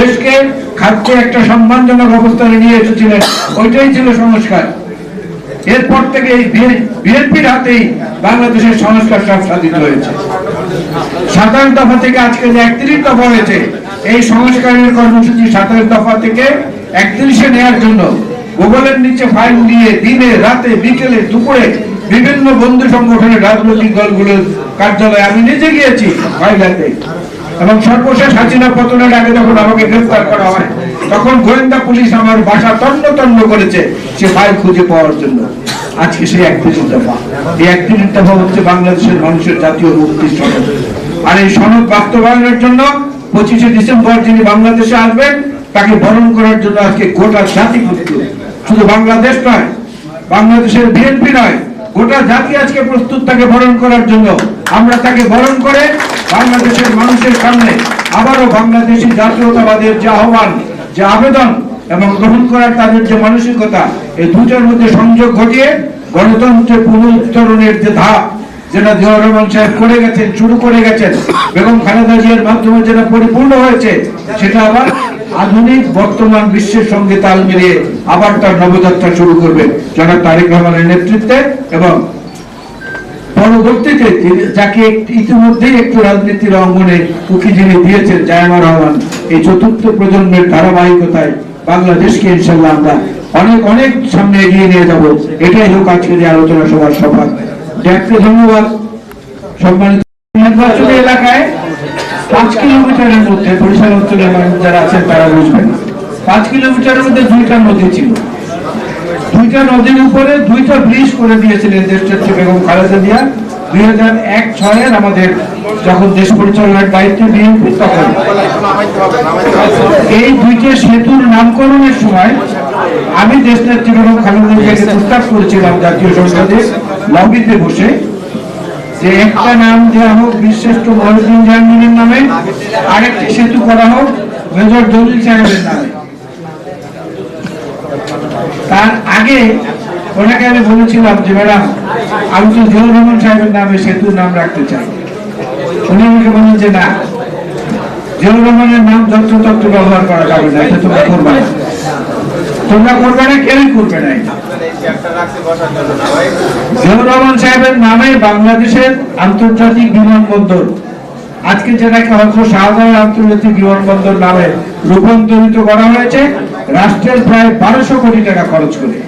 দেশকে খাদ্যে একটা সম্মানজনক অবস্থানে নিয়ে এসেছিলেন। ওইটাই ছিল সংস্কার। এরপর থেকে এই বিএনপির হাতেই বাংলাদেশের সংস্কার সব সাধিত হয়েছে। সাতাশ দফা থেকে আজকে যে একত্রিশ দফা হয়েছে, এই সংস্কারের কর্মসূচি সাতাশ দফা থেকে একত্রিশে নেওয়ার জন্য গুগলের নিচে ফাইল দিয়ে দিনে, রাতে, বিকেলে, দুপুরে বিভিন্ন বন্ধু সংগঠনের রাজনৈতিক দলগুলোর কার্যালয়ে আমি নিজে গিয়েছি ফাইল হাতে এবং সর্বশেষ হাসিনা পতনের আগে যখন আমাকে গ্রেফতার করা হয়, তখন গোয়েন্দা পুলিশ আমার বাসা তন্ন তন্ন করেছে সে ফাইল খুঁজে পাওয়ার জন্য। আজকে সেই একত্রিশ দফা। এই একত্রিশ দফা হচ্ছে বাংলাদেশের মানুষের জাতীয় মুক্তির সনদ। আর এই সনদ বাস্তবায়নের জন্য পঁচিশে ডিসেম্বর যিনি বাংলাদেশে আসবেন, তাকে বরণ করার জন্য আজকে গোটা জাতি প্রস্তুত। শুধু বাংলাদেশ নয়, বাংলাদেশের বিএনপি নয়, গোটা জাতি আজকে প্রস্তুত তাকে বরণ করার জন্য। আমরা তাকে বরণ করে বাংলাদেশের মানুষের সামনে আবারও বাংলাদেশি জাতীয়তাবাদের যে আহ্বান, যে আবেদন এবং গ্রহণ করার তাদের যে মানসিকতা, এই দুটার মধ্যে সংযোগ ঘটিয়ে গণতন্ত্রের পুনরুত্তরণের যে ধাপ, যেটা জিয়াউর রহমান সাহেব করে গেছেন, শুরু করে গেছেন, বেগম খালেদা জিয়ার মাধ্যমে যেটা পরিপূর্ণ হয়েছে, সেটা আবার আধুনিক বর্তমান বিশ্বের সঙ্গে তাল মিলিয়ে আবার তার নবযাত্রা শুরু করবে। জনাব তারেক রহমানের নেতৃত্বে এবং পরবর্তীতে যাকে ইতিমধ্যেই একটু রাজনীতির অঙ্গনে উকি যিনি দিয়েছেন জায়মা রহমান, এই চতুর্থ প্রজন্মের ধারাবাহিকতায় বাংলাদেশকে ইনশাল্লাহ আমরা অনেক অনেক সামনে এগিয়ে নিয়ে যাব। এটাই হোক আজকের এই আলোচনা সভার সফল। দেখতে ধন্যবাদ। সম্মানিত নির্বাচনী এলাকায় পাঁচ কিলোমিটারের মধ্যে বরিশাল অঞ্চলের মানুষ যারা আছেন তারা বুঝবেন। পাঁচ কিলোমিটারের মধ্যে দুইটা নদী ছিল। দুইটা নদীর উপরে দুইটা ব্রিজ করে দিয়েছিলেন দেশনেত্রী বেগম খালেদা জিয়া। দুই হাজার এক ছয়ের আমাদের যখন দেশ পরিচালনার দায়িত্বে বিএনপি, তখন এই দুইটা সেতুর নামকরণের সময় আমি দেশনেত্রী বেগম খালেদা জিয়াকে প্রস্তাব করেছিলাম জাতীয় সংসদে লবিতে বসে যে একটা নাম দেওয়া হোক বিশ্রেষ্ঠ মহিউদ্দিন জাহাঙ্গীরের নামে আরেকটি সেতু করা হোক, মেজর দলিল সাহেবের নামে তার আগে ওনাকে আমি বলেছিলাম যে, ম্যাডাম, আমি তো জিয়াউর সাহেবের নামে সেতুর নাম রাখতে চাই। উনি আমাকে বললেন যে, না জিয়াউর রহমানের নাম যত্রতত্র ব্যবহার করা যাবে না, এটা তোমরা করবে না। তোমরা করবে না, কেউই করবে না। জিয়াউর রহমান সাহেবের নামে বাংলাদেশের আন্তর্জাতিক বিমানবন্দর, আজকে যেটাকে হয়তো শাহজাহান আন্তর্জাতিক বিমানবন্দর নামে রূপান্তরিত করা হয়েছে, রাষ্ট্রের প্রায় বারোশো কোটি টাকা খরচ করে।